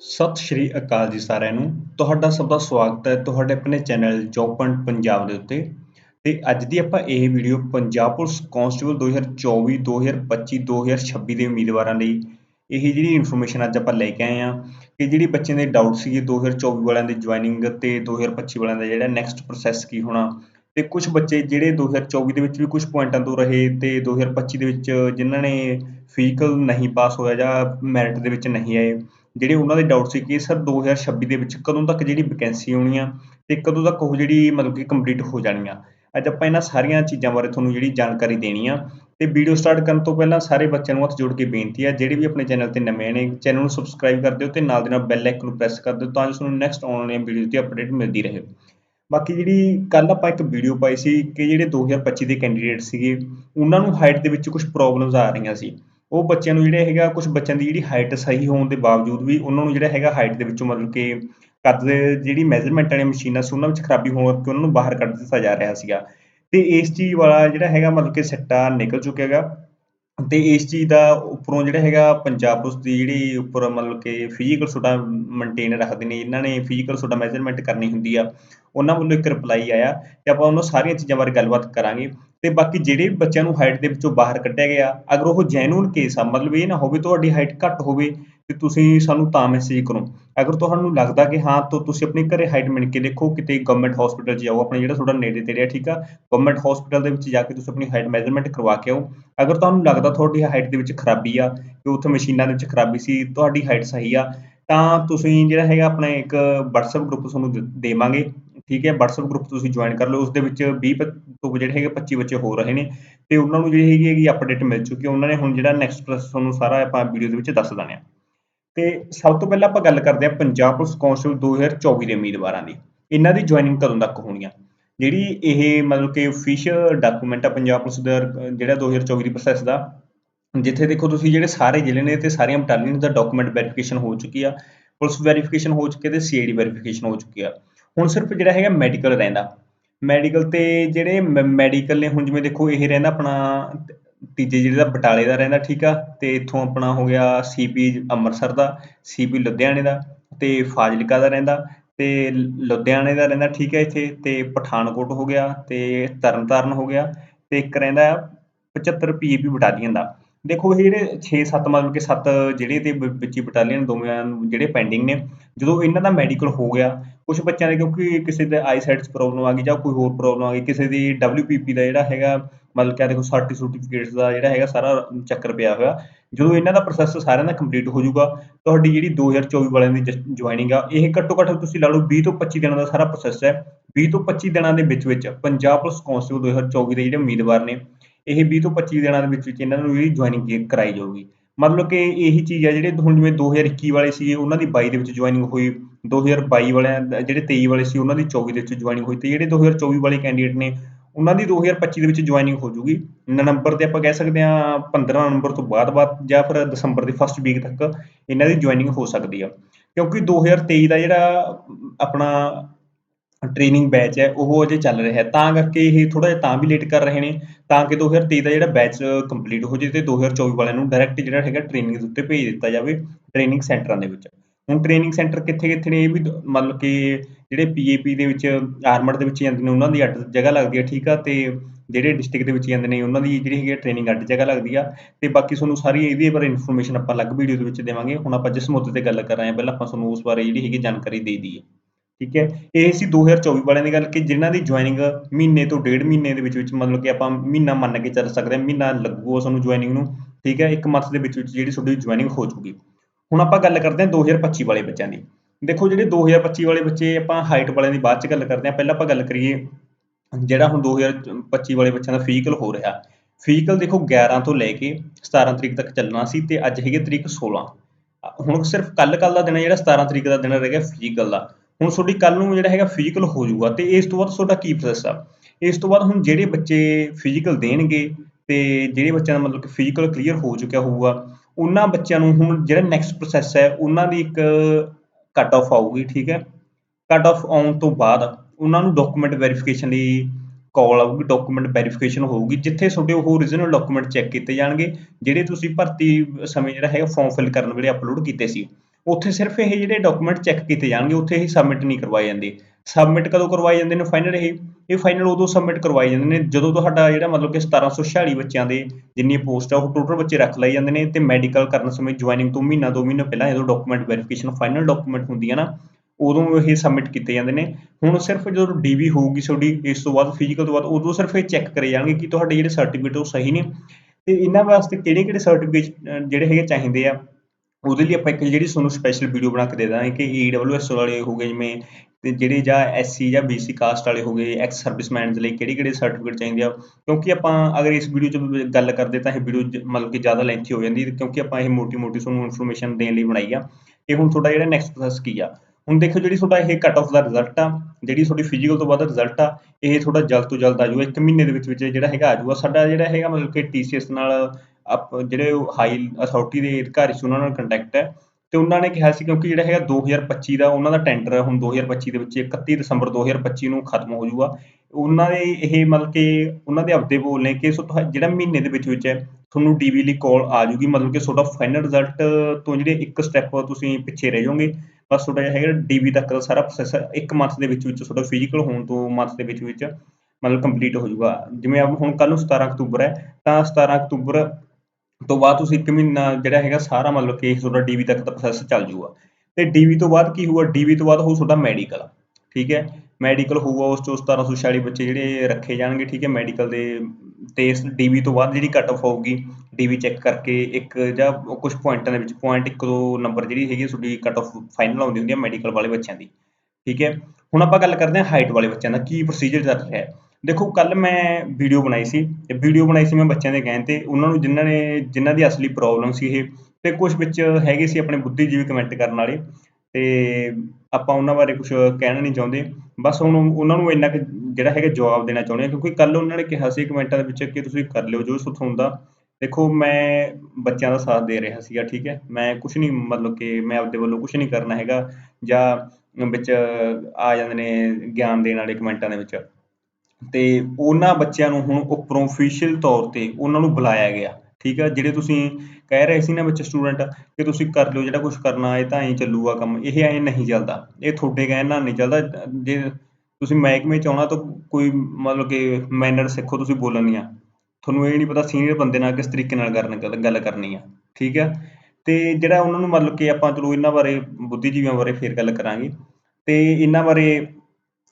ਸਤਿ ਸ਼੍ਰੀ ਅਕਾਲ ਜੀ ਸਾਰਿਆਂ ਨੂੰ। ਤੁਹਾਡਾ ਸਭ ਦਾ ਸਵਾਗਤ ਹੈ ਤੁਹਾਡੇ ਆਪਣੇ ਚੈਨਲ ਜੌਬ ਪੁਆਇੰਟ ਪੰਜਾਬ ਦੇ ਉੱਤੇ। ਤੇ ਅੱਜ ਦੀ ਆਪਾਂ ਇਹ ਵੀਡੀਓ ਪੰਜਾਬ ਪੁਲਿਸ ਕਾਂਸਟੇਬਲ 2024 2025 2026 ਦੇ ਉਮੀਦਵਾਰਾਂ ਲਈ ਇਹ ਜਿਹੜੀ ਇਨਫੋਰਮੇਸ਼ਨ ਅੱਜ ਆਪਾਂ ਲੈ ਕੇ ਆਏ ਆ ਕਿ ਜਿਹੜੀ ਬੱਚਿਆਂ ਦੇ ਡਾਊਟ ਸੀਗੇ 2024 ਵਾਲਿਆਂ ਦੀ ਜੁਆਇਨਿੰਗ ਤੇ 2025 ਵਾਲਿਆਂ ਦਾ ਜਿਹੜਾ ਨੈਕਸਟ ਪ੍ਰੋਸੈਸ ਕੀ ਹੋਣਾ। ਤੇ ਕੁਝ ਬੱਚੇ ਜਿਹੜੇ 2024 ਦੇ ਵਿੱਚ ਵੀ ਕੁਝ ਪੁਆਇੰਟਾਂ ਤੋਂ ਰਹੇ ਤੇ 2025 ਦੇ ਵਿੱਚ ਜਿਨ੍ਹਾਂ ਨੇ ਫਿਜ਼ੀਕਲ ਨਹੀਂ ਪਾਸ ਹੋਇਆ ਜਾਂ ਮੈਰਿਟ ਦੇ ਵਿੱਚ ਨਹੀਂ ਆਏ ਜਿਹੜੇ ਉਹਨਾਂ ਦੇ ਡਾਊਟ ਸੀ ਕਿ ਸਰ 2026 ਦੇ ਵਿੱਚ ਕਦੋਂ ਤੱਕ ਜਿਹੜੀ ਵੈਕੈਂਸੀ ਆਉਣੀ ਆ ਤੇ ਕਦੋਂ ਤੱਕ ਉਹ ਜਿਹੜੀ ਮਤਲਬ ਕਿ ਕੰਪਲੀਟ ਹੋ ਜਾਣੀ ਆ ਅੱਜ ਆਪਾਂ ਇਹਨਾਂ ਸਾਰੀਆਂ ਚੀਜ਼ਾਂ ਬਾਰੇ ਤੁਹਾਨੂੰ ਜਿਹੜੀ ਜਾਣਕਾਰੀ ਦੇਣੀ ਆ ਤੇ ਵੀਡੀਓ ਸਟਾਰਟ ਕਰਨ ਤੋਂ ਪਹਿਲਾਂ ਸਾਰੇ ਬੱਚਿਆਂ ਨੂੰ ਹੱਥ ਜੋੜ ਕੇ ਬੇਨਤੀ ਆ, ਜਿਹੜੇ ਵੀ ਆਪਣੇ ਚੈਨਲ ਤੇ ਨਵੇਂ ਨੇ ਚੈਨਲ ਨੂੰ ਸਬਸਕ੍ਰਾਈਬ ਕਰ ਦਿਓ ਤੇ ਨਾਲ ਦੇ ਨਾਲ ਬੈਲ ਆਈਕਨ ਨੂੰ ਪ੍ਰੈਸ ਕਰ ਦਿਓ ਤਾਂ ਜੋ ਤੁਹਾਨੂੰ ਨੈਕਸਟ ਆਉਣ ਵਾਲੀਆਂ ਵੀਡੀਓਜ਼ ਦੀ ਅਪਡੇਟ ਮਿਲਦੀ ਰਹੇ। ਬਾਕੀ ਜਿਹੜੀ ਕੱਲ ਆਪਾਂ ਇੱਕ ਵੀਡੀਓ ਪਾਈ ਸੀ ਕਿ ਜਿਹੜੇ 2025 ਦੇ ਕੈਂਡੀਡੇਟ ਸੀਗੇ, ਉਹਨਾਂ ਨੂੰ ਹਾਈਟ ਦੇ ਵਿੱਚ ਕੁਝ ਪ੍ਰੋਬਲਮਸ ਆ ਰਹੀਆਂ ਸੀ। ਉਹ ਬੱਚਿਆਂ ਨੂੰ ਜਿਹੜੇ ਹੈਗਾ ਕੁਝ ਬੱਚਿਆਂ ਦੀ ਜਿਹੜੀ ਹਾਈਟ ਸਹੀ ਹੋਣ ਦੇ ਬਾਵਜੂਦ ਵੀ ਉਹਨਾਂ ਨੂੰ ਜਿਹੜਾ ਹੈਗਾ ਹਾਈਟ ਦੇ ਵਿੱਚੋਂ ਮਤਲਬ ਕਿ ਕੱਦ ਜਿਹੜੀ ਮੈਜ਼ਰਮੈਂਟ ਵਾਲੀਆਂ ਮਸ਼ੀਨਾਂ ਸੀ, ਉਹਨਾਂ ਵਿੱਚ ਖਰਾਬੀ ਹੋਣ ਕਰਕੇ ਉਹਨਾਂ ਨੂੰ ਬਾਹਰ ਕੱਢ ਦਿੱਤਾ ਜਾ ਰਿਹਾ ਸੀਗਾ। ਤੇ ਇਸ ਚੀਜ਼ ਵਾਲਾ ਜਿਹੜਾ ਹੈਗਾ ਮਤਲਬ ਕਿ ਸਿੱਟਾ ਨਿਕਲ ਚੁੱਕਿਆ ਹੈਗਾ। ਅਤੇ ਇਸ ਚੀਜ਼ ਦਾ ਉੱਪਰੋਂ ਜਿਹੜਾ ਹੈਗਾ ਪੰਜਾਬ ਪੁਲਿਸ ਦੀ ਜਿਹੜੀ ਉੱਪਰ ਮਤਲਬ ਕਿ ਫਿਜ਼ੀਕਲ ਤੁਹਾਡਾ ਮੇਨਟੇਨ ਰੱਖਦੇ ਨੇ, ਇਹਨਾਂ ਨੇ ਫਿਜ਼ੀਕਲ ਤੁਹਾਡਾ ਮੈਜ਼ਰਮੈਂਟ ਕਰਨੀ ਹੁੰਦੀ ਆ, ਉਹਨਾਂ ਵੱਲੋਂ ਇੱਕ ਰਿਪਲਾਈ ਆਇਆ ਤੇ ਆਪਾਂ ਉਹਨਾਂ ਸਾਰੀਆਂ ਚੀਜ਼ਾਂ ਬਾਰੇ ਗੱਲਬਾਤ ਕਰਾਂਗੇ ਤੇ ਬਾਕੀ ਜਿਹੜੇ ਬੱਚਿਆਂ ਨੂੰ ਹਾਈਟ ਦੇ ਵਿੱਚੋਂ ਬਾਹਰ ਕੱਢਿਆ ਗਿਆ, ਅਗਰ ਉਹ ਜੈਨੂਨ ਕੇਸ ਆ, ਮਤਲਬ ਇਹ ਨਾ ਹੋਵੇ ਤੁਹਾਡੀ ਹਾਈਟ ਘੱਟ ਹੋਵੇ ਤੇ ਤੁਸੀਂ ਸਾਨੂੰ ਤਾਂ ਮੈਸੇਜ ਕਰੋ। ਅਗਰ ਤੁਹਾਨੂੰ ਲੱਗਦਾ ਕਿ ਹਾਂ, ਤਾਂ ਤੁਸੀਂ ਆਪਣੇ ਘਰੇ ਹਾਈਟ ਮਿਣ ਕੇ ਦੇਖੋ, ਕਿਤੇ ਗਵਰਨਮੈਂਟ ਹਸਪੀਟਲ 'ਚ ਜਾਓ। ਆਪਣੇ ਜਿਹੜਾ ਤੁਹਾਡਾ ਨੇੜੇ ਤੇੜੇ ਆ, ਠੀਕ ਆ? ਗਵਰਨਮੈਂਟ ਹਸਪੀਟਲ ਦੇ ਵਿੱਚ ਜਾ ਕੇ ਤੁਸੀਂ ਆਪਣੀ ਹਾਈਟ ਮੈਜ਼ਰਮੈਂਟ ਕਰਵਾ ਕੇ ਆਓ। ਅਗਰ ਤੁਹਾਨੂੰ ਲੱਗਦਾ ਤੁਹਾਡੀ ਹਾਈਟ ਦੇ ਵਿੱਚ ਖਰਾਬੀ ਆ, ਕਿ ਉੱਥੇ ਮਸ਼ੀਨਾਂ ਦੇ ਵਿੱਚ ਖਰਾਬੀ ਸੀ, ਤੁਹਾਡੀ ਹਾਈਟ ਸਹੀ ਆ, ਤਾਂ ਤੁਸੀਂ ਜਿਹੜਾ ਹੈਗਾ ਆਪਣਾ ਇੱਕ WhatsApp ਗਰੁੱਪ ਤੁਹਾਨੂੰ ਦੇਵਾਂਗੇ, ਠੀਕ ਹੈ? WhatsApp ਗਰੁੱਪ ਤੁਸੀਂ ਜੁਆਇਨ ਕਰ ਲਓ। ਉਸ ਦੇ ਵਿੱਚ 20 ਤੋਂ ਜਿਹੜੇ ਹੈਗੇ 25 ਬੱਚੇ ਹੋ ਰਹੇ ਨੇ, ਤੇ ਉਹਨਾਂ ਨੂੰ ਜਿਹੜੀ ਹੈਗੀ ਹੈਗੀ ਅਪਡੇਟ ਮਿਲ ਚੁੱਕੀ ਹੈ। ਉਹਨਾਂ ਨੇ ਹੁਣ ਜਿਹੜਾ ਨੈਕਸਟ ਪ੍ਰੋਸੈਸ ਤੁਹਾਨੂੰ ਸਾਰਾ ਆਪਾਂ ਵੀਡੀਓ ਦੇ ਵਿੱਚ ਦੱਸ ਦਾਂਗੇ ਤੇ ਸਭ ਤੋਂ ਪਹਿਲਾਂ ਆਪਾਂ ਗੱਲ ਕਰਦੇ ਹਾਂ ਪੰਜਾਬ ਪੁਲਿਸ ਕਾਂਸਟੇਬਲ 2024 ਦੇ ਉਮੀਦਵਾਰਾਂ ਦੀ। ਇਹਨਾਂ ਦੀ ਜੁਆਇਨਿੰਗ ਕਦੋਂ ਤੱਕ ਹੋਣੀ ਜਿਹੜੀ ਇਹ ਮਤਲਬ ਕਿ ਅਫੀਸ਼ੀਅਲ ਡਾਕੂਮੈਂਟ ਆ ਪੰਜਾਬ ਪੁਲਿਸ ਦਾ, ਜਿਹੜਾ 2024 ਦੀ ਪ੍ਰੋਸੈਸ ਦਾ, ਜਿੱਥੇ ਦੇਖੋ ਤੁਸੀਂ ਜਿਹੜੇ ਸਾਰੇ ਜ਼ਿਲ੍ਹੇ ਨੇ ਤੇ ਸਾਰੀਆਂ ਬਟਾਲੀਅਨ ਦਾ ਡਾਕੂਮੈਂਟ ਵੈਰੀਫਿਕੇਸ਼ਨ ਹੋ ਚੁੱਕੀ ਆ, ਪੁਲਿਸ ਵੈਰੀਫਿਕੇਸ਼ਨ ਹੋ ਚੁੱਕੀ ਤੇ ਸੀਆਈਡੀ ਵੈਰੀਫਿਕੇਸ਼ਨ ਹੋ ਚੁੱਕੀ ਆ। ਹੁਣ ਸਿਰਫ ਜਿਹੜਾ ਹੈਗਾ ਮੈਡੀਕਲ ਰਹਿੰਦਾ। ਮੈਡੀਕਲ ਤੇ ਜਿਹੜੇ ਮੈਡੀਕਲ ਨੇ, ਹੁਣ ਜਿਵੇਂ ਦੇਖੋ ਇਹ ਰਹਿੰਦਾ ਆਪਣਾ ਤੀਜੇ ਜਿਹੜੇ ਦਾ ਬਟਾਲੇ ਦਾ ਰਹਿੰਦਾ, ਠੀਕ ਆ? ਤੇ ਇੱਥੋਂ ਆਪਣਾ ਹੋ ਗਿਆ ਸੀਪੀ ਅੰਮ੍ਰਿਤਸਰ ਦਾ, ਸੀਪੀ ਲੁਧਿਆਣੇ ਦਾ ਤੇ ਫਾਜ਼ਿਲਕਾ ਦਾ ਰਹਿੰਦਾ ਤੇ ਲੁਧਿਆਣੇ ਦਾ ਰਹਿੰਦਾ, ਠੀਕ ਹੈ ਇੱਥੇ ਤੇ ਪਠਾਨਕੋਟ ਹੋ ਗਿਆ ਤੇ ਤਰਨਤਾਰਨ ਹੋ ਗਿਆ ਤੇ ਇੱਕ ਰਹਿੰਦਾ 75 ਪੀਏਪੀ ਬਟਾਲੀਅਨ ਦਾ। ਦੇਖੋ ਇਹ ਜਿਹੜੇ 6-7 ਮਤਲਬ ਕਿ 7 ਜਿਹੜੇ ਤੇ ਵਿੱਚ ਬਟਾਲੀਅਨ ਦੋਵੇਂ ਜਿਹੜੇ ਪੈਂਡਿੰਗ ਨੇ, ਜਦੋਂ ਇਹਨਾਂ ਦਾ ਮੈਡੀਕਲ ਹੋ ਗਿਆ ਕੁਝ ਬੱਚਿਆਂ ਦੇ ਕਿਉਂਕਿ ਕਿਸੇ ਦੇ ਆਈਸਾਈਟਸ ਪ੍ਰੋਬਲਮ ਆ ਗਈ ਜਾਂ ਕੋਈ ਹੋਰ ਪ੍ਰੋਬਲਮ ਆ ਗਈ, ਕਿਸੇ ਦੀ ਡਬਲਯੂਪੀਪੀ ਦਾ ਜਿਹੜਾ ਹੈਗਾ ਮਤਲਬ ਕਿ ਦੇਖੋ ਸਰਟੀ ਸਰਟੀਫਿਕੇਟਸ ਦਾ ਜਿਹੜਾ ਹੈਗਾ ਸਾਰਾ ਚੱਕਰ ਪਿਆ ਹੋਇਆ। ਜਦੋਂ ਇਹਨਾਂ ਦਾ ਪ੍ਰੋਸੈਸ ਸਾਰਿਆਂ ਦਾ ਕੰਪਲੀਟ ਹੋ ਜਾਊਗਾ, ਤੁਹਾਡੀ ਜਿਹੜੀ 2024 ਵਾਲਿਆਂ ਦੀ ਜੁਆਇਨਿੰਗ ਆ, ਇਹ ਘੱਟੋ ਘੱਟ ਤੁਸੀਂ ਲਾ ਲਓ 20 ਤੋਂ 25 ਦਿਨਾਂ ਦਾ ਸਾਰਾ ਪ੍ਰੋਸੈਸ ਹੈ। 20 ਤੋਂ 25 ਦਿਨਾਂ ਦੇ ਵਿੱਚ ਵਿੱਚ ਪੰਜਾਬ ਪੁਲਿਸ ਕਾਂਸਟੇਬਲ 2024 ਦੇ ਜਿਹੜੇ ਉਮੀਦਵਾਰ ਨੇ, ਇਹ 20 ਤੋਂ 25 ਦਿਨਾਂ ਦੇ ਵਿੱਚ ਵਿੱਚ ਇਹਨਾਂ ਨੂੰ ਜਿਹੜੀ ਜੁਆਇਨਿੰਗ ਕਰਾਈ ਜਾਊਗੀ। ਮਤਲਬ ਕਿ ਇਹੀ ਚੀਜ਼ ਹੈ ਜਿਹੜੇ ਹੁਣ ਜਿਵੇਂ 2021 ਵਾਲੇ ਸੀਗੇ, ਉਹਨਾਂ ਦੀ 22 ਦੇ ਵਿੱਚ ਜੁਆਇਨਿੰਗ ਹੋਈ 2022 ਵਾਲਿਆਂ ਜਿਹੜੇ 23 ਵਾਲੇ ਸੀ, ਉਹਨਾਂ ਦੀ 24 ਦੇ ਵਿੱਚ ਜੁਆਇਨਿੰਗ ਹੋਈ ਤੇ ਜਿਹੜੇ 2024 ਵਾਲੇ ਕੈਂਡੀਡੇਟ ਨੇ ਉਹਨਾਂ ਦੀ 2025 ਦੇ ਵਿੱਚ ਜੁਆਇਨਿੰਗ ਹੋ ਜੂਗੀ ਨਵੰਬਰ ਤੇ ਆਪਾਂ ਕਹਿ ਸਕਦੇ ਹਾਂ 15 ਨਵੰਬਰ ਤੋਂ ਬਾਅਦ ਬਾਅਦ ਜਾਂ ਫਿਰ ਦਸੰਬਰ ਦੀ ਫਸਟ ਵੀਕ ਤੱਕ ਇਹਨਾਂ ਦੀ ਜੁਆਇਨਿੰਗ ਹੋ ਸਕਦੀ ਆ। ਕਿਉਂਕਿ 2023 ਦਾ ਜਿਹੜਾ ਆਪਣਾ ਟ੍ਰੇਨਿੰਗ ਬੈਚ ਹੈ, ਉਹ ਅਜੇ ਚੱਲ ਰਿਹਾ ਹੈ। ਤਾਂ ਕਰਕੇ ਇਹ ਥੋੜਾ ਜਿਹਾ ਤਾਂ ਵੀ ਲੇਟ ਕਰ ਰਹੇ ਨੇ, ਤਾਂ ਕਿ 2023 ਦਾ ਜਿਹੜਾ ਬੈਚ ਕੰਪਲੀਟ ਹੋ ਜੇ ਤੇ 2024 ਵਾਲਿਆਂ ਨੂੰ ਡਾਇਰੈਕਟ ਜਿਹੜਾ ਹੈਗਾ ਟ੍ਰੇਨਿੰਗ ਦੇ ਉੱਤੇ ਭੇਜ ਦਿੱਤਾ ਜਾਵੇ ਟ੍ਰੇਨਿੰਗ ਸੈਂਟਰਾਂ ਦੇ ਵਿੱਚ। ਹੁਣ ਟ੍ਰੇਨਿੰਗ ਸੈਂਟਰ ਕਿੱਥੇ ਕਿੱਥੇ ਨੇ? ਇਹ ਵੀ ਮਤਲਬ ਕਿ ਜਿਹੜੇ ਪੀਏਪੀ ਦੇ ਵਿੱਚ ਆਰਮਡ ਦੇ ਵਿੱਚ ਜਾਂਦੇ ਨੇ, ਉਹਨਾਂ ਦੀ ਅੱਡ ਜਗ੍ਹਾ ਲੱਗਦੀ ਹੈ ਠੀਕ ਆ? ਤੇ ਜਿਹੜੇ ਡਿਸਟ੍ਰਿਕਟ ਦੇ ਵਿੱਚ ਜਾਂਦੇ ਨੇ, ਉਹਨਾਂ ਦੀ ਜਿਹੜੀ ਹੈਗੀ ਟ੍ਰੇਨਿੰਗ ਅੱਡ ਜਗ੍ਹਾ ਲੱਗਦੀ ਆ। ਤੇ ਬਾਕੀ ਤੁਹਾਨੂੰ ਸਾਰੀ ਇਹਦੇ ਬਾਰੇ ਇਨਫੋਰਮੇਸ਼ਨ ਆਪਾਂ ਅਲੱਗ ਵੀਡੀਓ ਦੇ ਵਿੱਚ ਦੇਵਾਂਗੇ। ਹੁਣ ਆਪਾਂ ਜਿਸ ਮੁੱਦੇ ਤੇ ਗੱਲ ਕਰ ਰਹੇ ਹਾਂ ਪਹਿਲਾਂ ਆਪਾਂ ਤੁਹਾਨੂੰ ਉਸ ਬਾਰੇ ਜਿਹੜੀ ਹੈਗੀ ਜਾਣਕਾਰੀ ਦੇ ਦਈਏ। ਠੀਕ ਹੈ? ਇਹ ਸੀ 2024 ਵਾਲਿਆਂ ਦੀ ਗੱਲ ਕਿ ਜਿਨ੍ਹਾਂ ਦੀ ਜੁਆਇਨਿੰਗ ਮਹੀਨੇ ਤੋਂ ਡੇਢ ਮਹੀਨੇ ਦੇ ਵਿੱਚ ਵਿੱਚ ਮਤਲਬ ਕਿ ਆਪਾਂ ਮਹੀਨਾ ਮੰਨ ਕੇ ਚੱਲ ਸਕਦੇ ਹਾਂ ਮਹੀਨਾ ਲੱਗੂਗਾ ਤੁਹਾਨੂੰ ਜੁਆਇਨਿੰਗ ਨੂੰ। ਠੀਕ ਹੈ? ਇੱਕ ਮੰਥ ਦੇ ਵਿੱਚ ਵਿੱਚ ਜਿਹੜੀ ਤੁਹਾਡੀ ਜੁਆਇਨਿੰਗ ਹੋ ਜੂਗੀ ਹੁਣ ਆਪਾਂ ਗੱਲ ਕਰਦੇ ਹਾਂ 2025 ਵਾਲੇ ਬੱਚਿਆਂ ਦੀ। ਦੇਖੋ ਜਿਹੜੇ 2025 ਵਾਲੇ ਬੱਚੇ ਆਪਾਂ ਹਾਈਟ ਵਾਲਿਆਂ ਦੀ ਬਾਅਦ ਚ ਗੱਲ ਕਰਦੇ ਹਾਂ। ਪਹਿਲਾਂ ਆਪਾਂ ਗੱਲ ਕਰੀਏ ਜਿਹੜਾ ਹੁਣ 2025 ਵਾਲੇ ਬੱਚਿਆਂ ਦਾ ਫਿਜ਼ੀਕਲ ਹੋ ਰਿਹਾ। ਫਿਜ਼ੀਕਲ ਦੇਖੋ 11 ਤੋਂ ਲੈ ਕੇ 17 ਤਰੀਕ ਤੱਕ ਚੱਲਣਾ ਸੀ ਤੇ ਅੱਜ ਹੈਗੇ ਤਰੀਕ 16 ਹੁਣ ਸਿਰਫ ਕੱਲ ਕੱਲ ਦਾ ਦਿਨ ਹੈ ਜਿਹੜਾ 17 ਤਰੀਕ ਦਾ ਦਿਨ ਰਹਿ ਗਿਆ ਫਿਜ਼ੀਕਲ ਦਾ। ਹੁਣ ਤੁਹਾਡੀ ਕੱਲ ਨੂੰ ਜਿਹੜਾ ਹੈਗਾ ਫਿਜ਼ੀਕਲ ਹੋ ਜਾਊਗਾ ਤੇ ਇਸ ਤੋਂ ਬਾਅਦ ਤੁਹਾਡਾ ਕੀ ਪ੍ਰੋਸੈਸ ਆ? ਇਸ ਤੋਂ ਬਾਅਦ ਹੁਣ ਜਿਹੜੇ ਬੱਚੇ ਫਿਜ਼ੀਕਲ ਦੇਣਗੇ ਤੇ ਜਿਹੜੇ ਬੱਚਿਆਂ ਦਾ ਮਤਲਬ ਕਿ ਫਿਜ਼ੀਕਲ ਕਲੀਅਰ ਹੋ ਚੁੱਕਿਆ ਹੋਊਗਾ ਉਹਨਾਂ ਬੱਚਿਆਂ ਨੂੰ ਹੁਣ ਜਿਹੜਾ ਨੈਕਸਟ ਪ੍ਰੋਸੈਸ ਹੈ, ਉਹਨਾਂ ਦੀ ਇੱਕ ਕੱਟ ਆਫ ਆਊਗੀ, ਠੀਕ ਹੈ? ਕੱਟ ਆਫ ਆਉਣ ਤੋਂ ਬਾਅਦ ਉਹਨਾਂ ਨੂੰ ਡਾਕੂਮੈਂਟ ਵੈਰੀਫਿਕੇਸ਼ਨ ਲਈ ਕਾਲ ਆਊਗੀ ਡਾਕੂਮੈਂਟ ਵੈਰੀਫਿਕੇਸ਼ਨ ਹੋਊਗੀ, ਜਿੱਥੇ ਤੁਹਾਡੇ ਉਹ ਓਰੀਜਨਲ ਡਾਕੂਮੈਂਟ ਚੈੱਕ ਕੀਤੇ ਜਾਣਗੇ, ਜਿਹੜੇ ਤੁਸੀਂ ਭਰਤੀ ਸਮੇਂ ਜਿਹੜਾ ਹੈਗਾ ਫਾਰਮ ਫਿਲ ਕਰਨ ਵੇਲੇ ਅਪਲੋਡ ਕੀਤੇ ਸੀ। ਉੱਥੇ ਸਿਰਫ ਇਹ ਜਿਹੜੇ ਡਾਕੂਮੈਂਟ ਚੈੱਕ ਕੀਤੇ ਜਾਣਗੇ, ਉੱਥੇ ਇਹ ਸਬਮਿਟ ਨਹੀਂ ਕਰਵਾਏ ਜਾਂਦੇ। ਸਬਮਿਟ ਕਦੋਂ ਕਰਵਾਏ ਜਾਂਦੇ ਨੇ ਫਾਈਨਲ ਇਹ? ਇਹ ਫਾਈਨਲ ਉਦੋਂ ਸਬਮਿਟ ਕਰਵਾਏ ਜਾਂਦੇ ਨੇ ਜਦੋਂ ਤੁਹਾਡਾ ਜਿਹੜਾ ਮਤਲਬ ਕਿ 1746 ਬੱਚਿਆਂ ਦੇ ਜਿੰਨੀ ਪੋਸਟ ਆ ਉਹ ਟੋਟਲ ਬੱਚੇ ਰੱਖ ਲਏ ਜਾਂਦੇ ਨੇ ਤੇ ਮੈਡੀਕਲ ਕਰਨ ਸਮੇਂ ਜੁਆਇਨਿੰਗ ਤੋਂ ਮਹੀਨਾ ਦੋ ਮਹੀਨੇ ਪਹਿਲਾਂ ਜਦੋਂ ਡਾਕੂਮੈਂਟ ਵੈਰੀਫਿਕੇਸ਼ਨ ਫਾਈਨਲ ਡਾਕੂਮੈਂਟ ਹੁੰਦੀ ਹੈ ਨਾ, ਉਦੋਂ ਇਹ ਸਬਮਿਟ ਕੀਤੇ ਜਾਂਦੇ ਨੇ। ਹੁਣ ਸਿਰਫ ਜਦੋਂ ਡੀਵੀ ਹੋਊਗੀ ਤੁਹਾਡੀ, ਇਸ ਤੋਂ ਬਾਅਦ ਫਿਜ਼ੀਕਲ ਤੋਂ ਬਾਅਦ ਉਦੋਂ ਸਿਰਫ ਇਹ ਚੈੱਕ ਕਰੇ ਜਾਣਗੇ ਕਿ ਤੁਹਾਡੇ ਜਿਹੜੇ ਸਰਟੀਫਿਕੇਟ ਉਹ ਸਹੀ ਨੇ। ਤੇ ਇਹਨਾਂ ਵਾਸਤੇ ਕਿਹੜੇ ਕਿਹੜੇ ਸਰਟੀਫਿਕੇਟ ਜਿਹੜੇ ਹੈਗੇ ਚਾਹੀਦੇ ਆ, ਉਹਦੇ ਲਈ ਆਪਾਂ ਇੱਕ ਜਿਹੜੀ ਤੁਹਾਨੂੰ ਸਪੈਸ਼ਲ ਵੀਡੀਓ ਬਣਾ ਕੇ ਦੇ ਦਾਂਗੇ ਕਿ ਈਡਬਲਯੂਐਸ ਵਾਲੇ ਹੋ ਗਏ, ਜਿਵੇਂ ਤੇ ਜਿਹੜੇ ਜਾਂ ਐਸਸੀ ਜਾਂ ਬੀਸੀ ਕਾਸਟ ਵਾਲੇ ਹੋ ਗਏ ਐਕਸ ਸਰਵਿਸਮੈਨਸ ਲਈ ਕਿਹੜੇ ਕਿਹੜੇ ਸਰਟੀਫਿਕੇਟ ਚਾਹੀਦੇ ਆ? ਕਿਉਂਕਿ ਆਪਾਂ ਅਗਰ ਇਸ ਵੀਡੀਓ 'ਚ ਗੱਲ ਕਰਦੇ ਤਾਂ ਇਹ ਵੀਡੀਓ ਮਤਲਬ ਕਿ ਜ਼ਿਆਦਾ ਲੈਂਥੀ ਹੋ ਜਾਂਦੀ ਕਿਉਂਕਿ ਆਪਾਂ ਇਹ ਮੋਟੀ ਮੋਟੀ ਤੁਹਾਨੂੰ ਇਨਫੋਰਮੇਸ਼ਨ ਦੇਣ ਲਈ ਬਣਾਈ ਆ। ਇਹ ਹੁਣ ਤੁਹਾਡਾ ਜਿਹੜਾ ਨੈਕਸਟ ਪ੍ਰੋਸੈਸ ਕੀ ਆ? ਹੁਣ ਦੇਖੋ ਜਿਹੜੀ ਤੁਹਾਡਾ ਇਹ ਕੱਟ ਆਫ ਦਾ ਰਿਜ਼ਲਟ ਆ, ਜਿਹੜੀ ਤੁਹਾਡੀ ਫਿਜ਼ੀਕਲ ਤੋਂ ਬਾਅਦ ਰਿਜ਼ਲਟ ਆ, ਇਹ ਥੋੜਾ ਜਲਦ ਤੋਂ ਜਲਦ ਆ ਜਾਊਗਾ ਇੱਕ ਮਹੀਨੇ ਦੇ ਵਿੱਚ ਵਿੱਚ ਜਿਹੜਾ ਹੈਗਾ ਆ ਜਾਊਗਾ ਸਾਡਾ ਜਿਹੜਾ ਹੈਗਾ ਮਤਲਬ ਕਿ ਟੀਸੀਐਸ ਨਾਲ ਆਪ, ਜਿਹੜੇ ਹਾਈ ਅਥਾਰਟੀ ਦੇ ਅਧਿਕਾਰੀ ਸੀ, ਉਹਨਾਂ ਨਾਲ ਕੰਟੈਕਟ ਹੈ। ਤੇ ਉਹਨਾਂ ਨੇ ਕਿਹਾ ਸੀ ਕਿਉਂਕਿ ਜਿਹੜਾ ਹੈਗਾ 2025 ਦਾ ਉਹਨਾਂ ਦਾ ਟੈਂਡਰ ਹੁਣ 2025 ਦੇ ਵਿੱਚ 31 ਦਸੰਬਰ 2025 ਨੂੰ ਖਤਮ ਹੋ ਜਾਊਗਾ। ਉਹਨਾਂ ਦੇ ਇਹ ਮਤਲਬ ਕਿ ਉਹਨਾਂ ਦੇ ਆਪਦੇ ਬੋਲ ਨੇ ਕਿ ਸੋ ਤੁਹਾ- ਜਿਹੜਾ ਮਹੀਨੇ ਦੇ ਵਿੱਚ ਵਿੱਚ ਹੈ, ਤੁਹਾਨੂੰ ਡੀਵੀ ਲਈ ਕਾਲ ਆ ਜੂਗੀ ਮਤਲਬ ਕਿ ਤੁਹਾਡਾ ਫਾਈਨਲ ਰਿਜ਼ਲਟ ਤੋਂ ਜਿਹੜੇ ਇੱਕ ਸਟੈਪ ਤੁਸੀਂ ਪਿੱਛੇ ਰਹਿ ਜਾਓਗੇ, ਬਸ ਤੁਹਾਡਾ ਜਿਹੜਾ ਹੈਗਾ ਡੀਵੀ ਤੱਕ ਦਾ ਸਾਰਾ ਪ੍ਰੋਸੈਸ ਇੱਕ ਮੰਥ ਦੇ ਵਿੱਚ ਵਿੱਚ ਤੁਹਾਡਾ ਫਿਜ਼ੀਕਲ ਹੋਣ ਤੋਂ ਮੰਥ ਦੇ ਵਿੱਚ ਵਿੱਚ ਮਤਲਬ ਕੰਪਲੀਟ ਹੋ ਜਾਊਗਾ। ਜਿਵੇਂ ਹੁਣ ਕੱਲ ਨੂੰ 17 ਅਕਤੂਬਰ ਹੈ, ਤਾਂ 17 ਅਕਤੂਬਰ ਤੋਂ ਬਾਅਦ ਤੁਸੀਂ ਇੱਕ ਮਹੀਨਾ ਜਿਹੜਾ ਹੈਗਾ ਸਾਰਾ ਮਤਲਬ ਕਿ ਤੁਹਾਡਾ ਡੀਵੀ ਤੱਕ ਦਾ ਪ੍ਰੋਸੈਸ ਚੱਲ ਜਾਊਗਾ ਤੇ ਡੀਵੀ ਤੋਂ ਬਾਅਦ ਕੀ ਹੋਊਗਾ? ਡੀਵੀ ਤੋਂ ਬਾਅਦ ਹੋਊ ਤੁਹਾਡਾ ਮੈਡੀਕਲ ਠੀਕ ਹੈ? ਮੈਡੀਕਲ ਹੋਊਗਾ, ਉਸ ਤੋਂ 1746 ਬੱਚੇ ਜਿਹੜੇ ਰੱਖੇ ਜਾਣਗੇ, ਠੀਕ ਹੈ? ਮੈਡੀਕਲ ਦੇ ਤੇ ਇਸ ਡੀਵੀ ਤੋਂ ਬਾਅਦ ਜਿਹੜੀ ਕੱਟ ਆਫ ਹੋਊਗੀ ਡੀਵੀ ਚੈੱਕ ਕਰਕੇ ਇੱਕ ਜਾਂ ਕੁਝ ਪੁਆਇੰਟਾਂ ਦੇ ਵਿੱਚ ਪੁਆਇੰਟ ਇੱਕ ਦੋ ਨੰਬਰ ਜਿਹੜੀ ਹੈਗੀ ਤੁਹਾਡੀ ਕੱਟ ਆਫ ਫਾਈਨਲ ਆਉਂਦੀ ਹੁੰਦੀ ਹੈ ਮੈਡੀਕਲ ਵਾਲੇ ਬੱਚਿਆਂ ਦੀ, ਠੀਕ ਹੈ? ਹੁਣ ਆਪਾਂ ਗੱਲ ਕਰਦੇ ਹਾਂ ਹਾਈਟ ਵਾਲੇ ਬੱਚਿਆਂ ਦਾ, ਕੀ ਪ੍ਰੋਸੀਜਰ ਚੱਲ ਰਿਹਾ ਹੈ? ਦੇਖੋ ਕੱਲ ਮੈਂ ਵੀਡੀਓ ਬਣਾਈ ਸੀ। ਤੇ ਵੀਡੀਓ ਬਣਾਈ ਸੀ ਮੈਂ ਬੱਚਿਆਂ ਦੇ ਕਹਿਣ ਤੇ। ਉਹਨਾਂ ਨੂੰ ਜਿਨ੍ਹਾਂ ਨੇ, ਜਿਨ੍ਹਾਂ ਦੀ ਅਸਲੀ ਪ੍ਰੋਬਲਮ ਸੀ ਇਹ, ਤੇ ਕੁਝ ਵਿੱਚ ਹੈਗੇ ਸੀ ਆਪਣੇ ਬੁੱਧੀਜੀਵੀ ਕਮੈਂਟ ਕਰਨ ਵਾਲੇ। ਤੇ ਆਪਾਂ ਉਹਨਾਂ ਬਾਰੇ ਕੁਝ ਕਹਿਣਾ ਨਹੀਂ ਚਾਹੁੰਦੇ। ਬਸ ਹੁਣ ਉਹਨਾਂ ਨੂੰ ਇੰਨਾ ਕੁ ਜਿਹੜਾ ਹੈਗਾ ਜਵਾਬ ਦੇਣਾ ਚਾਹੁੰਦੇ ਹਾਂ, ਕਿਉਂਕਿ ਕੱਲ ਉਹਨਾਂ ਨੇ ਕਿਹਾ ਸੀ ਕਮੈਂਟਾਂ ਦੇ ਵਿੱਚ ਕਿ ਤੁਸੀਂ ਕਰ ਲਿਓ ਜੋ ਸੁਥੋਂ ਹੁੰਦਾ ਦੇਖੋ, ਮੈਂ ਬੱਚਿਆਂ ਦਾ ਸਾਥ ਦੇ ਰਿਹਾ ਸੀਗਾ, ਠੀਕ ਹੈ। ਮੈਂ ਕੁਝ ਨਹੀਂ, ਮਤਲਬ ਕਿ ਮੈਂ ਆਪਦੇ ਵੱਲੋਂ ਕੁਝ ਨਹੀਂ ਕਰਨਾ ਹੈਗਾ। ਜਾਂ ਵਿੱਚ ਆ ਜਾਂਦੇ ਨੇ ਗਿਆਨ ਦੇਣ ਵਾਲੇ ਕਮੈਂਟਾਂ ਦੇ ਵਿੱਚ। ਤੇ ਉਹਨਾਂ ਬੱਚਿਆਂ ਨੂੰ ਹੁਣ ਉੱਪਰੋਂ ਅਫੀਸ਼ੀਅਲ ਤੌਰ ਤੇ ਉਹਨਾਂ ਨੂੰ ਬੁਲਾਇਆ ਗਿਆ, ਠੀਕ ਆ? ਜਿਹੜੇ ਤੁਸੀਂ ਕਹਿ ਰਹੇ ਸੀ ਨਾ ਵਿੱਚ ਸਟੂਡੈਂਟ ਕਿ ਤੁਸੀਂ ਕਰ ਲਿਓ, ਜਿਹੜਾ ਕੁਛ ਕਰਨਾ ਇਹ ਤਾਂ ਐਂ ਚੱਲੂਗਾ ਕੰਮ, ਇਹ ਐਂ ਨਹੀਂ ਚੱਲਦਾ। ਇਹ ਤੁਹਾਡੇ ਕਹਿਣ ਨਾਲ ਨਹੀਂ ਚੱਲਦਾ, ਜੇ ਤੁਸੀਂ ਮਹਿਕਮੇ ਚ ਆਉਣਾ ਤਾਂ ਕੋਈ ਮਤਲਬ ਕਿ ਮੈਨਰ ਸਿੱਖੋ ਤੁਸੀਂ ਬੋਲਣ ਦੀਆਂ। ਤੁਹਾਨੂੰ ਇਹ ਨਹੀਂ ਪਤਾ ਸੀਨੀਅਰ ਬੰਦੇ ਨਾਲ ਕਿਸ ਤਰੀਕੇ ਨਾਲ ਕਰਨ ਗੱਲ ਗੱਲ ਕਰਨੀ ਆ, ਠੀਕ ਆ? ਤੇ ਜਿਹੜਾ ਉਹਨਾਂ ਨੂੰ ਮਤਲਬ ਕਿ ਆਪਾਂ ਚਲੋ ਇਹਨਾਂ ਬਾਰੇ ਬੁੱਧੀਜੀਵੀਆਂ ਬਾਰੇ ਫੇਰ ਗੱਲ ਕਰਾਂਗੇ। ਤੇ ਇਹਨਾਂ ਬਾਰੇ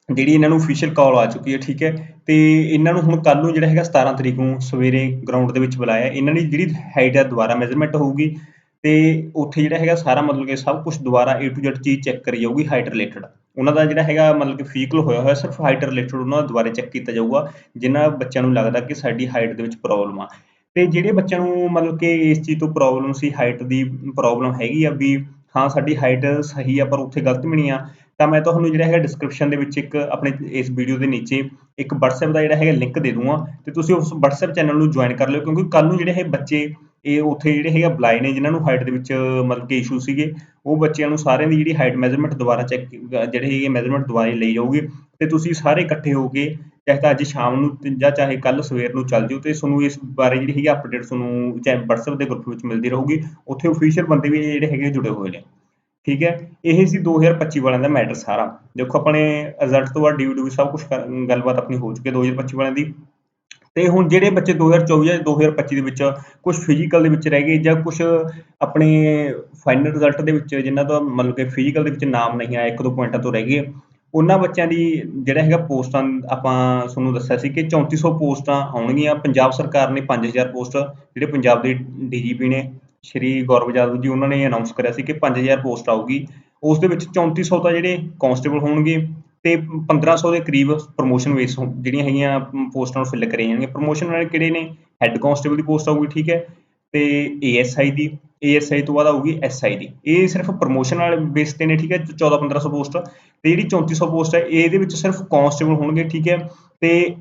ਜਿਹੜੀ ਇਹਨਾਂ ਨੂੰ ਅਫੀਸ਼ੀਅਲ ਕਾਲ ਆ ਚੁੱਕੀ ਹੈ, ਠੀਕ ਹੈ? ਤੇ ਇਹਨਾਂ ਨੂੰ ਹੁਣ ਕੱਲ ਨੂੰ ਜਿਹੜਾ ਹੈਗਾ 17 ਤਰੀਕ ਨੂੰ ਸਵੇਰੇ ਗਰਾਊਂਡ ਦੇ ਵਿੱਚ ਬੁਲਾਇਆ ਇਹਨਾਂ ਦੀ ਜਿਹੜੀ ਹਾਈਟ ਹੈ, ਦੁਬਾਰਾ ਮੈਜ਼ਰਮੈਂਟ ਹੋਊਗੀ ਤੇ ਉੱਥੇ ਜਿਹੜਾ ਹੈਗਾ ਸਾਰਾ ਮਤਲਬ ਕਿ ਸਭ ਕੁਝ ਦੁਬਾਰਾ A to Z ਚੀਜ਼ ਚੈੱਕ ਕਰੀ ਜਾਊਗੀ ਹਾਈਟ ਰਿਲੇਟਡ ਉਹਨਾਂ ਦਾ ਜਿਹੜਾ ਹੈਗਾ ਮਤਲਬ ਕਿ ਫਿਜ਼ੀਕਲ ਹੋਇਆ ਹੋਇਆ, ਸਿਰਫ ਹਾਈਟ ਰਿਲੇਟਡ ਉਹਨਾਂ ਦਾ ਦੁਬਾਰਾ ਚੈੱਕ ਕੀਤਾ ਜਾਊਗਾ ਜਿਨ੍ਹਾਂ ਬੱਚਿਆਂ ਨੂੰ ਲੱਗਦਾ ਕਿ ਸਾਡੀ ਹਾਈਟ ਦੇ ਵਿੱਚ ਪ੍ਰੋਬਲਮ ਆ। ਤੇ ਜਿਹੜੇ ਬੱਚਿਆਂ ਨੂੰ ਮਤਲਬ ਕਿ ਇਸ ਚੀਜ਼ ਤੋਂ ਪ੍ਰੋਬਲਮ ਸੀ ਹਾਈਟ ਦੀ ਪ੍ਰੋਬਲਮ ਹੈਗੀ ਆ ਵੀ ਹਾਂ, ਸਾਡੀ ਹਾਈਟ ਸਹੀ ਆ, ਪਰ ਉੱਥੇ ਗਲਤ ਵੀ ਨਹੀਂ ਆ। ਤਾਂ ਮੈਂ ਤੁਹਾਨੂੰ ਜਿਹੜਾ ਹੈਗਾ ਡਿਸਕ੍ਰਿਪਸ਼ਨ ਦੇ ਵਿੱਚ ਇੱਕ ਆਪਣੇ ਇਸ ਵੀਡੀਓ ਦੇ ਨੀਚੇ ਇੱਕ WhatsApp ਦਾ ਜਿਹੜਾ ਹੈਗਾ ਲਿੰਕ ਦੇ ਦੂੰਗਾ ਤੇ ਤੁਸੀਂ ਉਸ WhatsApp ਚੈਨਲ ਨੂੰ ਜੁਆਇਨ ਕਰ ਲਿਓ ਕਿਉਂਕਿ ਕੱਲ ਨੂੰ ਜਿਹੜੇ ਇਹ ਬੱਚੇ ਇਹ ਉੱਥੇ ਜਿਹੜੇ ਹੈਗਾ ਬਲਾਈ ਨੇ, ਜਿਨ੍ਹਾਂ ਨੂੰ ਹਾਈਟ ਦੇ ਵਿੱਚ ਮਤਲਬ ਕਿ ਇਸ਼ੂ ਸੀਗੇ, ਉਹ ਬੱਚਿਆਂ ਨੂੰ ਸਾਰਿਆਂ ਦੀ ਜਿਹੜੀ ਹਾਈਟ ਮੈਜ਼ਰਮੈਂਟ ਦੁਬਾਰਾ ਚੈੱਕ ਜਿਹੜੇ ਹੈਗੇ ਮੈਜ਼ਰਮੈਂਟ ਦੁਬਾਰਾ ਲਈ ਜਾਊਗੀ ਤੇ ਤੁਸੀਂ ਸਾਰੇ ਇਕੱਠੇ ਹੋ ਕੇ ਚਾਹੇ ਤਾਂ ਅੱਜ ਸ਼ਾਮ ਨੂੰ ਜਾਂ ਚਾਹੇ ਕੱਲ ਸਵੇਰ ਨੂੰ ਚੱਲ ਜਿਓ ਤੇ ਤੁਹਾਨੂੰ ਇਸ ਬਾਰੇ ਜਿਹੜੀ ਹੈਗੀ ਅਪਡੇਟ ਤੁਹਾਨੂੰ ਚਾਹੇ WhatsApp ਦੇ ਗਰੁੱਪ ਵਿੱਚ ਮਿਲਦੀ ਰਹੂਗੀ, ਉੱਥੇ ਅਫੀਸ਼ੀਅਲ ਬੰਦੇ ਵੀ ਜਿਹੜੇ ਹੈਗੇ ਜੁੜੇ ਹੋਏ ਨੇ। ਠੀਕ ਹੈ? ਇਹ ਸੀ 2025 ਵਾਲਿਆਂ ਦਾ ਮੈਟਰ ਸਾਰਾ। ਦੇਖੋ ਆਪਣੇ ਰਿਜ਼ਲਟ ਤੋਂ ਬਾਅਦ ਡੀਵੀ ਡਿਊ ਸਭ ਕੁਝ ਗੱਲਬਾਤ ਆਪਣੀ ਹੋ ਚੁੱਕੀ ਹੈ 2025 ਵਾਲਿਆਂ ਦੀ। ਤੇ ਹੁਣ ਜਿਹੜੇ ਬੱਚੇ 2024 ਜਾਂ 2025 ਦੇ ਵਿੱਚ ਕੁਝ ਫਿਜ਼ੀਕਲ ਦੇ ਵਿੱਚ ਰਹਿ ਗਏ ਜਾਂ ਕੁਝ ਆਪਣੇ ਫਾਈਨਲ ਰਿਜ਼ਲਟ ਦੇ ਵਿੱਚ ਜਿਨ੍ਹਾਂ ਦਾ ਮਤਲਬ ਕਿ ਫਿਜ਼ੀਕਲ ਦੇ ਵਿੱਚ ਨਾਮ ਨਹੀਂ ਆਇਆ, ਇੱਕ ਦੋ ਪੁਆਇੰਟਾਂ ਤੋਂ ਰਹਿ ਗਏ, ਉਹਨਾਂ ਬੱਚਿਆਂ ਦੀ ਜਿਹੜਾ ਹੈਗਾ ਪੋਸਟਾਂ ਆਪਾਂ ਤੁਹਾਨੂੰ ਦੱਸਿਆ ਸੀ ਕਿ 3400 ਪੋਸਟਾਂ ਆਉਣਗੀਆਂ। ਪੰਜਾਬ ਸਰਕਾਰ ਨੇ 5000 ਪੋਸਟ ਜਿਹੜੇ ਪੰਜਾਬ ਦੇ ਡੀਜੀਪੀ ਨੇ ਸ਼੍ਰੀ ਗੌਰਵ ਯਾਦਵ ਜੀ ਉਹਨਾਂ ਨੇ ਅਨਾਉਂਸ ਕਰਿਆ ਸੀ ਕਿ 5000 ਪੋਸਟ ਆਊਗੀ। ਉਸ ਦੇ ਵਿੱਚ 3400 ਤਾਂ ਜਿਹੜੇ ਕਾਂਸਟੇਬਲ ਹੋਣਗੇ ਤੇ 1500 ਦੇ ਕਰੀਬ ਪ੍ਰੋਮੋਸ਼ਨ ਬੇਸ ਜਿਹੜੀਆਂ ਹੈਗੀਆਂ ਪੋਸਟਾਂ ਨੂੰ ਫਿਲ ਕਰੀਆਂ ਜਾਣਗੀਆਂ। ਪ੍ਰੋਮੋਸ਼ਨ ਵਾਲੇ ਕਿਹੜੇ ਨੇ? ਹੈੱਡ ਕਾਂਸਟੇਬਲ ਦੀ ਪੋਸਟ ਆਊਗੀ, ਠੀਕ ਹੈ। ਤੇ ਏਐਸਆਈ ਦੀ ਏਐਸਆਈ ਤੋਂ ਬਾਅਦ ਆਊਗੀ ਐਸਆਈ ਦੀ। ਇਹ ਸਿਰਫ ਪ੍ਰੋਮੋਸ਼ਨ ਵਾਲੇ ਬੇਸ ਤੇ ਨੇ, ਠੀਕ ਹੈ 14 1500 ਪੋਸਟ ਤੇ ਜਿਹੜੀ 3400 ਪੋਸਟ ਹੈ, ਇਹਦੇ ਵਿੱਚ ਸਿਰਫ ਕਾਂਸਟੇਬਲ ਹੋਣਗੇ, ਠੀਕ ਹੈ। ਤੇ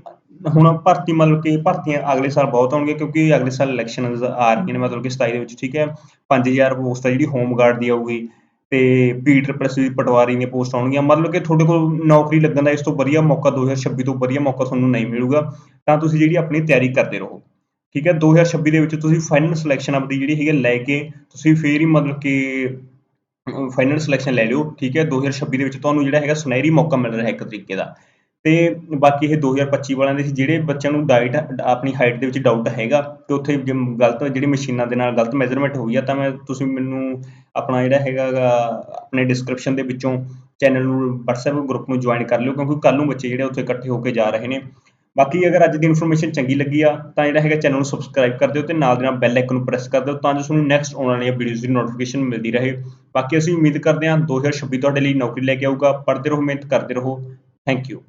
ਹੁਣ ਭਰਤੀ ਮਤਲਬ ਕਿ ਭਰਤੀਆਂ ਅਗਲੇ ਸਾਲ ਬਹੁਤ ਆਉਣਗੇ ਕਿਉਂਕਿ ਅਗਲੇ ਸਾਲ ਇਲੈਕਸ਼ਨਸ ਆ ਰਹੀਆਂ ਨੇ ਮਤਲਬ ਕਿ 27 ਦੇ ਵਿੱਚ, ਠੀਕ ਹੈ? 5000 ਪੋਸਟ ਹੈ ਜਿਹੜੀ ਹੋਮ ਗਾਰਡ ਦੀ ਆਊਗੀ ਤੇ ਪੀਟਰ ਪ੍ਰੈਸ ਪਟਵਾਰੀ ਦੀਆਂ ਪੋਸਟ ਆਉਣਗੀਆਂ। ਮਤਲਬ ਕਿ ਤੁਹਾਡੇ ਕੋਲ ਨੌਕਰੀ ਲੱਗਣ ਦਾ ਇਸ ਤੋਂ ਵਧੀਆ ਮੌਕਾ 2026 ਤੋਂ ਵਧੀਆ ਮੌਕਾ ਤੁਹਾਨੂੰ ਨਹੀਂ ਮਿਲੂਗਾ। ਤਾਂ ਤੁਸੀਂ ਜਿਹੜੀ ਆਪਣੀ ਤਿਆਰੀ ਕਰਦੇ ਰਹੋ, ਠੀਕ ਹੈ? 2026 ਦੇ ਵਿੱਚ ਤੁਸੀਂ ਫਾਈਨਲ ਸਿਲੈਕਸ਼ਨ ਆਪਦੀ ਜਿਹੜੀ ਹੈਗੀ ਲੈ ਕੇ ਤੁਸੀਂ ਫੇਰ ਹੀ ਮਤਲਬ ਕਿ ਫਾਈਨਲ ਸਿਲੈਕਸ਼ਨ ਲੈ ਲਿਓ, ਠੀਕ ਹੈ? 2026 ਦੇ ਵਿੱਚ ਤੁਹਾਨੂੰ ਜਿਹੜਾ ਹੈਗਾ ਸੁਨਹਿਰੀ ਮੌਕਾ ਮਿਲ ਰਿਹਾ ਹੈ ਇੱਕ ਤਰੀਕੇ ਦਾ। ਤੇ ਬਾਕੀ ਇਹ 2025 ਵਾਲਿਆਂ ਦੇ ਸੀ, ਜਿਹੜੇ ਬੱਚਿਆਂ ਨੂੰ ਡਾਈਟ ਆਪਣੀ ਹਾਈਟ ਦੇ ਵਿੱਚ ਡਾਊਟ ਹੈਗਾ, ਤੇ ਉੱਥੇ ਜੇ ਗਲਤ, ਜਿਹੜੀ ਮਸ਼ੀਨਾਂ ਦੇ ਨਾਲ ਗਲਤ ਮੈਜ਼ਰਮੈਂਟ ਹੋਈ ਆ, ਤਾਂ ਮੈਂ, ਤੁਸੀਂ ਮੈਨੂੰ ਆਪਣਾ ਜਿਹੜਾ ਹੈਗਾ ਆਪਣੇ ਡਿਸਕ੍ਰਿਪਸ਼ਨ ਦੇ ਵਿੱਚੋਂ ਚੈਨਲ ਨੂੰ, WhatsApp ਗਰੁੱਪ ਨੂੰ ਜੁਆਇਨ ਕਰ ਲਿਓ, ਕਿਉਂਕਿ ਕੱਲ ਨੂੰ ਬੱਚੇ ਜਿਹੜੇ ਉੱਥੇ ਇਕੱਠੇ ਹੋ ਕੇ ਜਾ ਰਹੇ ਨੇ। ਬਾਕੀ ਅਗਰ ਅੱਜ ਦੀ ਇਨਫੋਰਮੇਸ਼ਨ ਚੰਗੀ ਲੱਗੀ ਆ, ਤਾਂ ਜਿਹੜਾ ਹੈਗਾ ਚੈਨਲ ਨੂੰ ਸਬਸਕ੍ਰਾਈਬ ਕਰ ਦਿਓ ਤੇ ਨਾਲ ਦੇ ਨਾਲ ਬੈਲ ਆਈਕਨ ਨੂੰ ਪ੍ਰੈਸ ਕਰ ਦਿਓ, ਤਾਂ ਜੋ ਤੁਹਾਨੂੰ ਨੈਕਸਟ ਆਉਣ ਵਾਲੀਆਂ ਵੀਡੀਓਜ਼ ਦੀ ਨੋਟੀਫਿਕੇਸ਼ਨ ਮਿਲਦੀ ਰਹੇ। ਬਾਕੀ ਅਸੀਂ ਉਮੀਦ ਕਰਦੇ ਹਾਂ 2026 ਤੁਹਾਡੇ ਲਈ ਨੌਕਰੀ ਲੈ ਕੇ ਆਊਗਾ। ਪੜ੍ਹਦੇ ਰਹੋ, ਮਿਹਨਤ ਕਰਦੇ ਰਹੋ। Thank you